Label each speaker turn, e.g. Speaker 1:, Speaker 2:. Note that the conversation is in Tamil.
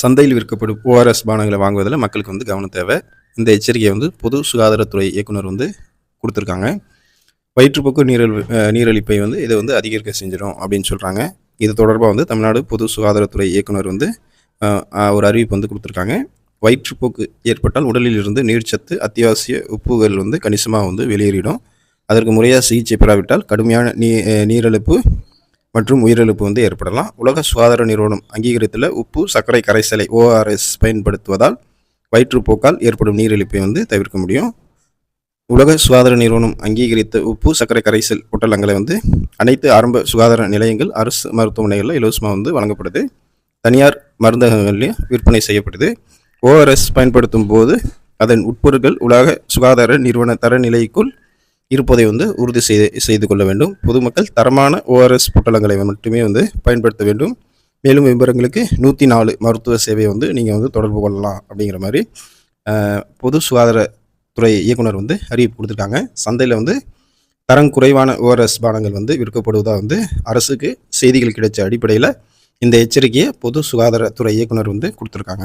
Speaker 1: சந்தையில் விற்கப்படும் ஓஆர்எஸ் பானங்களை வாங்குவதில் மக்களுக்கு வந்து கவனம் தேவை. இந்த எச்சரிக்கையை வந்து பொது சுகாதாரத்துறை இயக்குனர் வந்து கொடுத்துருக்காங்க. வயிற்றுப்போக்கு நீரல் நீரழிப்பை வந்து இதை வந்து அதிகரிக்க செஞ்சிடும் அப்படின்னு சொல்கிறாங்க இது தொடர்பாக வந்து தமிழ்நாடு பொது சுகாதாரத்துறை இயக்குனர் வந்து ஒரு அறிவிப்பு வந்து கொடுத்துருக்காங்க. வயிற்றுப்போக்கு ஏற்பட்டால் உடலில் இருந்து நீர்ச்சத்து அத்தியாவசிய உப்புகள் வந்து கணிசமாக வந்து வெளியேறிடும். அதற்கு முறையாக சிகிச்சை பெறாவிட்டால் கடுமையான நீ அஹ், நீரிழப்பு மற்றும் உயிரிழப்பு வந்து ஏற்படலாம். உலக சுகாதார நிறுவனம் அங்கீகரித்துள்ள உப்பு சர்க்கரை கரைசலை ஓஆர்எஸ் பயன்படுத்துவதால் வயிற்றுப்போக்கால் ஏற்படும் நீரிழிப்பை வந்து தவிர்க்க முடியும். உலக சுகாதார நிறுவனம் அங்கீகரித்த உப்பு சர்க்கரை கரைசல் பொட்டலங்களை வந்து அனைத்து ஆரம்ப சுகாதார நிலையங்கள் அரசு மருத்துவமனைகளில் இலவசமாக வந்து வழங்கப்படுது. தனியார் மருந்தகங்கள்லையும் விற்பனை செய்யப்படுது. ஓஆர்எஸ் பயன்படுத்தும் போது அதன் உட்பொருட்கள் உலக சுகாதார நிறுவன தரநிலைக்குள் இருப்பதை வந்து உறுதி செய்து செய்து கொள்ள வேண்டும். பொதுமக்கள் தரமான ஓஆர்எஸ் பொட்டலங்களை மட்டுமே வந்து பயன்படுத்த வேண்டும். மேலும் விவரங்களுக்கு நூற்றி நாலு மருத்துவ சேவையை வந்து நீங்கள் வந்து தொடர்பு கொள்ளலாம் அப்படிங்கிற மாதிரி பொது சுகாதாரத்துறை இயக்குனர் வந்து அறிவிப்பு கொடுத்துருக்காங்க சந்தையில் வந்து தரம் குறைவான ஓஆர்எஸ் பானங்கள் வந்து விற்கப்படுவதாக வந்து அரசுக்கு செய்திகள் கிடைச்ச அடிப்படையில் இந்த எச்சரிக்கையை பொது சுகாதாரத்துறை இயக்குனர் வந்து கொடுத்துருக்காங்க.